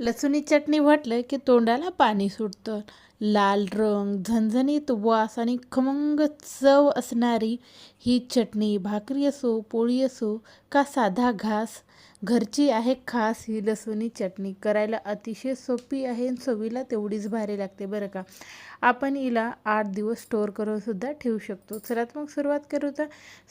लसूणी चटणी म्हटलं की तोंडाला पाणी सुटतं. लाल रंग झणझणीत वास आणि खमंग चव असणारी ही चटणी भाकरी असो पोळी असो का साधा घास घरची आहे खास ही लसूणी चटणी करायला अतिशय सोपी आहे आणि चवीला तेवढीच भारी लागते बरं का. आपण हिला आठ दिवस स्टोअर करूनसुद्धा ठेवू शकतो. चला मग सुरुवात करू तर.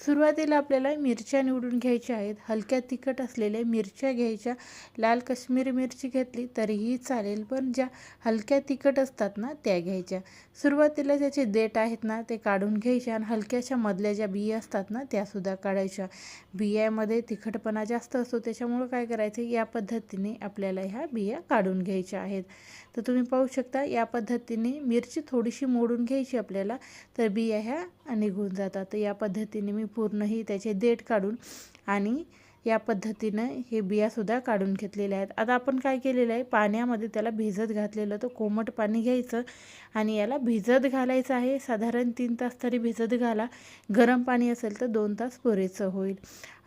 सुरुवातीला आपल्याला मिरच्या निवडून घ्यायच्या आहेत. हलक्या तिखट असलेल्या मिरच्या घ्यायच्या. लाल कश्मीरी मिरची घेतली तरीही चालेल पण ज्या हलक्या तिखट असतात ना त्या घ्यायच्या. सुरुवातीला ज्याचे देठ आहेत ना ते काढून घ्यायच्या आणि हलक्याशा मधल्या ज्या बिया असतात ना त्यासुद्धा काढायच्या. बियामध्ये तिखटपणा जास्त असतो त्याच्यामुळं काय करायचं या पद्धतीने आपल्याला ह्या बिया काढून घ्यायच्या आहेत. तर तुम्ही पाहू शकता या पद्धतीने मिरची थोडीशी मोडून घ्यायची आपल्याला तर बिया ह्या निघून जातात. तर या पद्धतीने मी पूर्णही त्याचे देठ काढून आणि या पद्धतीनं हे बियासुद्धा काढून घेतलेल्या आहेत. आता आपण काय केलेलं आहे पाण्यामध्ये त्याला भिजत घातलेलं तर कोमट पाणी घ्यायचं आणि याला भिजत घालायचं आहे. साधारण तीन तास तरी भिजत घाला. गरम पाणी असेल तर दोन तास पुरेचं होईल.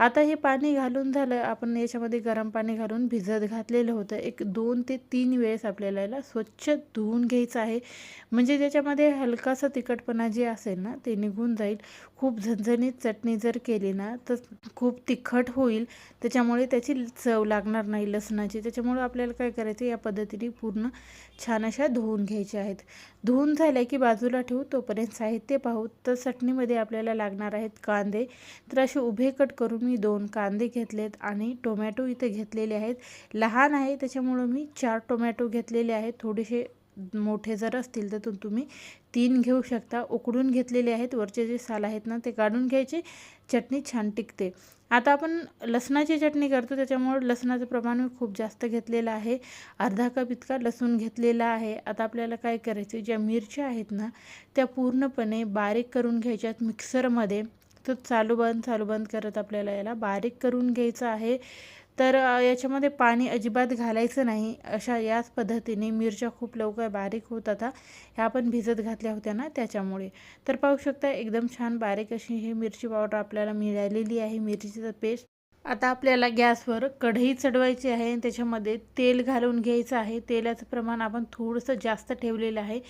आता हे पाणी घालून झालं. आपण याच्यामध्ये गरम पाणी घालून भिजत घातलेलं होतं. एक दोन ते तीन वेळेस आपल्याला याला स्वच्छ धुवून घ्यायचं आहे. म्हणजे त्याच्यामध्ये हलकासा तिखटपणा जे असेल ना ते निघून जाईल. खूप झणझणीत चटणी जर केली ना तर खूप तिखट होईल. त्याच्यामुळे त्याची चव लागणार नाही लसणाची. त्याच्यामुळे आपल्याला काय करायचं या पद्धतीने पूर्ण छान अशा धुवून घ्यायच्या आहेत. धुवून झालं की बाजूला ठेवू तोपर्यंत साहित्य पाहू. तर चटणीमध्ये आपल्याला लागणार आहेत कांदे. तर असे उभे कट करून मी दोन कांदे घेतलेत आणि टोमॅटो इथे घेतलेले आहेत. लहान आहे त्याच्यामुळं मी चार टोमॅटो घेतलेले आहेत. थोडेसे मोठे जर असतील तर तुम्ही तीन घेऊ शकता. उकडून घेतलेले आहेत. वरचे जे साल आहेत ना ते काढून घ्यायचे. चटणी छान टिकते. आता आपण लसणाची चटणी करतो त्याच्यामुळे लसणाचं प्रमाण मी खूप जास्त घेतलेलं आहे. अर्धा कप इतका लसूण घेतलेला आहे. आता आपल्याला काय करायचं ज्या मिरच्या आहेत ना त्या पूर्णपणे बारीक करून घ्यायच्यात मिक्सरमध्ये. तो चालू बंद चालू बंद करत आपल्याला याला बारीक करून घ्यायचं आहे. तर याच्यामध्ये पाणी अजिबात घालायचं नाही अशा याच पद्धतीने मिरच्या खूप लवकर बारीक होत आता ह्या आपण भिजत घातल्या होत्या ना त्याच्यामुळे. तर पाहू शकता एकदम छान बारीक अशी ही मिरची पावडर आपल्याला मिळालेली आहे मिरचीचं पेस्ट. आता आपल्याला गॅसवर कढई चढवायची आहे आणि त्याच्यामध्ये तेल घालून घ्यायचं आहे. तेलाचं प्रमाण आपण थोडंसं जास्त ठेवलेलं आहे.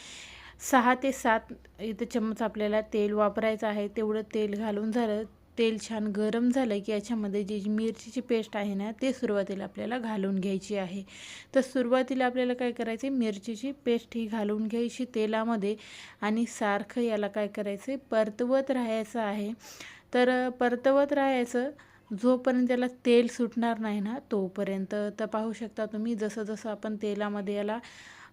सहा ते सात इथं चम्मच आपल्याला तेल वापरायचं आहे. तेवढं तेल घालून झालं तेल छान गरम झालं की याच्यामध्ये जी मिरचीची पेस्ट आहे ना ते सुरुवातीला आपल्याला घालून घ्यायची आहे. तर सुरुवातीला आपल्याला काय करायचे मिरचीची पेस्ट ही घालून घ्यायची तेलामध्ये आणि सारखं याला काय करायचं परतवत राहायचं आहे. तर परतवत राहायचं जोपर्यंत त्याला तेल सुटणार नाही ना तोपर्यंत. तर पाहू शकता तुम्ही जसं जसं आपण तेलामध्ये याला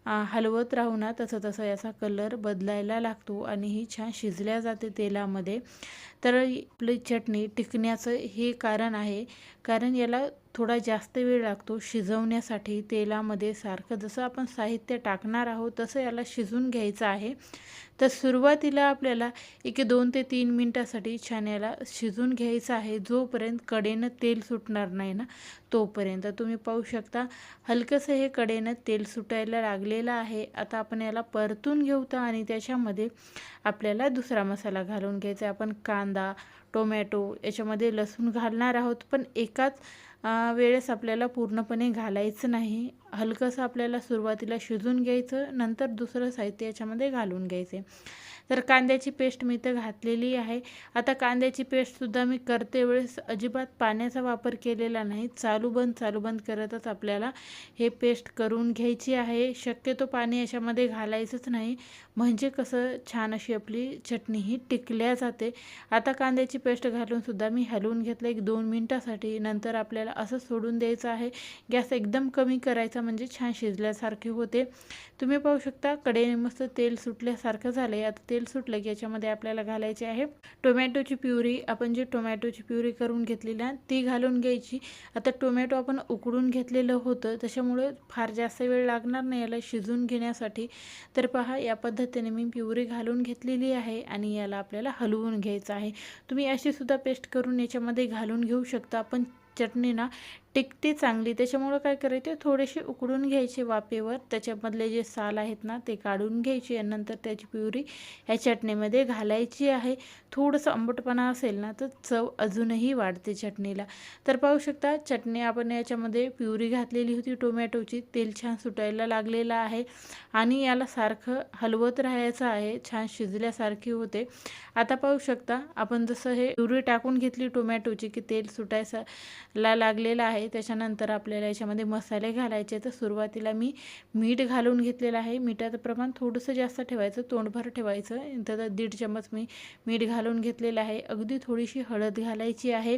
हलवत राहू ना तसं तसं याचा कलर बदलायला लागतो आणि ही छान शिजल्या जाते तेलामध्ये. तर आपली चटणी टिकण्याचं हे कारण आहे. कारण याला थोडा जास्त वेळ लागतो शिजवण्यासाठी तेलामध्ये सारखं. जसं आपण साहित्य टाकणार आहोत तसं याला शिजून घ्यायचं आहे. तर सुरुवातीला आपल्याला एक दोन ते तीन मिनटासाठी छान याला शिजून घ्यायचं आहे. जोपर्यंत कडेनं तेल सुटणार नाही ना तोपर्यंत. तुम्ही पाहू शकता हलकंसं हे कडेनं तेल सुटायला लागलेलं आहे. आता आपण याला परतून घेऊ तर आणि त्याच्यामध्ये आपल्याला दुसरा मसाला घालून घ्यायचा आपण कांदा टोमॅटो याच्यामध्ये लसूण घालणार आहोत. पण एकाच वेळेस आपल्याला पूर्णपणे घालायचं नाही. हलकंसं आपल्याला सुरुवातीला शिजून घ्यायचं नंतर दुसरं साहित्य याच्यामध्ये घालून घ्यायचे. तर कांद्याची पेस्ट मी इथं घातलेली आहे. आता कांद्याची पेस्टसुद्धा मी करते वेळेस अजिबात पाण्याचा वापर केलेला नाही. चालू बंद चालू बंद करतच आपल्याला हे पेस्ट करून घ्यायची आहे. शक्यतो पाणी याच्यामध्ये घालायचंच नाही. म्हणजे कसं छान अशी आपली चटणी ही टिकल्या जाते. आता कांद्याची पेस्ट घालूनसुद्धा मी हलवून घेतलं एक दोन मिनटासाठी. नंतर आपल्याला असं सोडून द्यायचं आहे. गॅस एकदम कमी करायचा म्हणजे छान शिजल्यासारखे होते. तुम्ही पाहू शकता कडेने मस्त तेल सुटल्यासारखं झालं आहे आता ते तेल सुटलं की याच्यामध्ये आपल्याला घालायचे आहे टोमॅटोची प्युरी. आपण जी टोमॅटोची प्युरी करून घेतलेली आहे ती घालून घ्यायची. आता टोमॅटो आपण उकडून घेतलेलं होतं त्याच्यामुळे फार जास्त वेळ लागणार नाही याला शिजून घेण्यासाठी. तर पहा या पद्धतीने मी प्युरी घालून घेतलेली आहे आणि याला आपल्याला हलवून घ्यायचं आहे. तुम्ही अशीसुद्धा पेस्ट करून याच्यामध्ये घालून घेऊ शकता. पण चटणी ना टिकते चांगली. त्याच्यामुळं काय करायचे थोडेसे उकडून घ्यायचे वाफेवर. त्याच्यामधले जे साल आहेत ना ते काढून घ्यायचे आणि नंतर त्याची प्युरी ह्या चटणीमध्ये घालायची आहे. थोडंसं आंबटपणा असेल ना तर चव अजूनही वाढते चटणीला. तर पाहू शकता चटणी आपण याच्यामध्ये प्युरी घातलेली होती टोमॅटोची. तेल छान सुटायला लागलेलं आहे आणि याला सारखं हलवत राहायचं आहे छान शिजल्यासारखी होते. आता पाहू शकता आपण जसं हे प्युरी टाकून घेतली टोमॅटोची की तेल सुटायचा ला लागलेलं आहे. त्याच्यानंतर आपल्याला याच्यामध्ये मसाले घालायचे तर सुरुवातीला मी मीठ घालून घेतलेलं आहे. मिठाचं प्रमाण थोडंसं जास्त ठेवायचं. तोंडभर ठेवायचं. तर दीड चमच मी मीठ घालून घेतलेलं आहे. अगदी थोडीशी हळद घालायची आहे.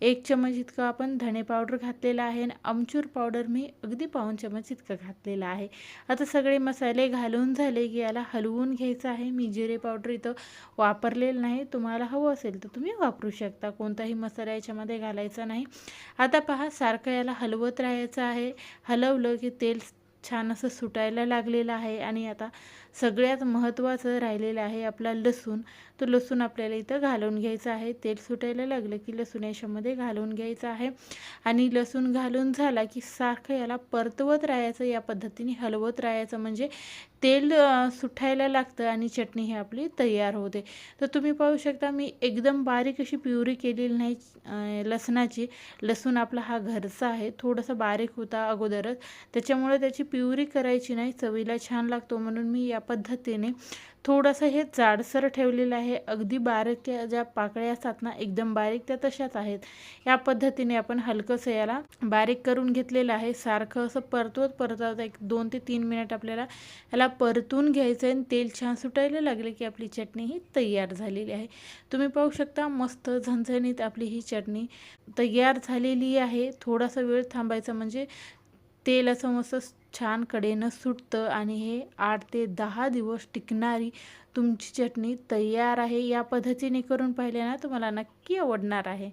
एक चमच इतकं आपण धणे पावडर घातलेला आहे. आणि आमचूर पावडर मी अगदी पाऊन चमच इतकं घातलेलं आहे. आता सगळे मसाले घालून झाले की याला हलवून घ्यायचं आहे. मी जिरे पावडर इथं वापरलेलं नाही. तुम्हाला हवं असेल तर तुम्ही वापरू शकता. कोणताही मसाला याच्यामध्ये घालायचा नाही. आता पहा सारखं याला हलवत राहायचं आहे. हलवलं की तेल छान असं सुटायला लागलेलं आहे. आणि आता सगळ्यात महत्त्वाचं राहिलेलं आहे आपला लसूण. तो लसूण आपल्याला इथं घालून घ्यायचं आहे. तेल सुटायला लागलं की लसूण याच्यामध्ये घालून घ्यायचं आहे. आणि लसूण घालून झाला की सारखं याला परतवत राहायचं या पद्धतीने हलवत राहायचं. म्हणजे तेल सुटायला लागतं आणि चटणी ही आपली तयार होते. तर तुम्ही पाहू शकता मी एकदम बारीक अशी प्युरी केलेली नाही लसणाची. लसूण आपला हा घरचा आहे. थोडासा बारीक होता अगोदरच. त्याच्यामुळे त्याची प्युरी करायची नाही. चवीला छान लागतो म्हणून मी या पद्धतीने थोडंसं हे जाडसर ठेवलेलं आहे. अगदी बारीक ज्या पाकळ्या असतात ना एकदम बारीक त्या तशाच आहेत. या पद्धतीने आपण हलकंसं याला बारीक करून घेतलेलं आहे. सारखं असं परतवत परतवत एक दोन ते तीन मिनिट आपल्याला याला परतून घ्यायचं आहे. आणि तेल छान सुटायला लागले की आपली चटणी ही तयार झालेली आहे. तुम्ही पाहू शकता मस्त झणझणीत आपली ही चटणी तयार झालेली आहे. थोडासा वेळ थांबायचा म्हणजे तेल असं मस्त छान कडेनं सुटतं आणि हे आठ ते दहा दिवस टिकणारी तुमची चटणी तयार आहे. या पद्धतीने करून पाहिले ना तुम्हाला नक्की आवडणार आहे.